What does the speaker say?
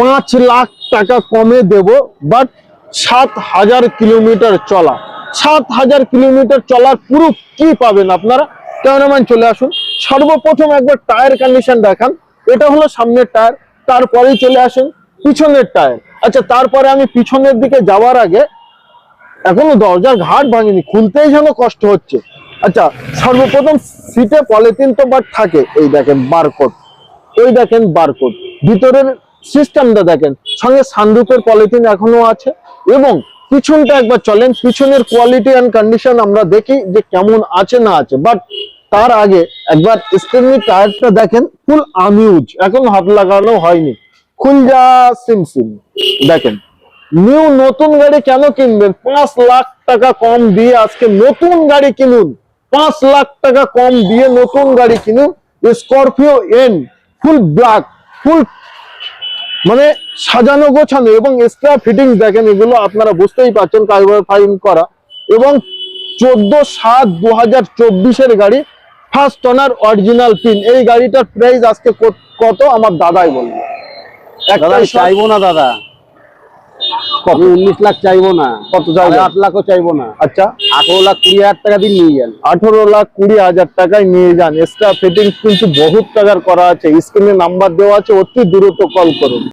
পাঁচ লাখ টাকা কমে দেব বাট সাত হাজার কিলোমিটার চলা। সাত হাজার কিলোমিটার চলার পুরো কি পাবেন আপনারা? ক্যামেরাম্যান চলে আসুন। সর্বপ্রথম একবার টায়ার কন্ডিশন দেখান। এটা হলো সামনের টায়ার তারপরেই চলে আসুন পিছনের টায়ার আচ্ছা তারপরে আমি পিছনের দিকে যাওয়ার আগে এখনও দরজার ঘাট ভাঙিনি, খুলতেই যেন কষ্ট হচ্ছে। আচ্ছা সর্বপ্রথম সিটে পলিথিন তো বাট থাকে। এই দেখেন বারকোড এই দেখেন বারকোড ভিতরের সিস্টেমটা দেখেন। সঙ্গে সানরুফের পলিথিন এখনও আছে এবং পিছনটা একবার চলেন, পিছনের কোয়ালিটি অ্যান্ড কন্ডিশন আমরা দেখি যে কেমন আছে না আছে। বাট তার আগে একবার স্টেমনি টায়ারটা দেখেন ফুল আনইউজ এখন হাত লাগানো হয়নি। খুলজা সিম দেখেন। নিউ নতুন গাড়ি কেন কিনবেন? পাঁচ লাখ টাকা কম দিয়ে আজকে নতুন গাড়ি কিনুন। পাঁচ লাখ টাকা কম দিয়ে নতুন গাড়ি কিনুন। Scorpio N full black full মানে সাজানো গোছানো এবং এক্সট্রা ফিটিংস দেখেন এগুলো আপনারা বুঝতেই পারছেন কাইবার ফাইন করা। এবং চোদ্দ সাত দু হাজার চব্বিশের গাড়ি ফার্স্ট অনার অরিজিনাল পিন এই গাড়িটার প্রাইস আজকে কত- আমার দাদাই বলব। চাইব না দাদা। আমি উনিশ লাখ চাইব না। কত আট লাখও চাইব না। আচ্ছা। আঠারো লাখ কুড়ি হাজার টাকা দিয়ে নিয়ে যান। আঠারো লাখ কুড়ি হাজার টাকায় নিয়ে যান। এক্সট্রা ফিটিংস কিন্তু বহুত টাকার করা আছে। স্ক্রিনে নাম্বার দেওয়া আছে। অতি দ্রুত কল করুন।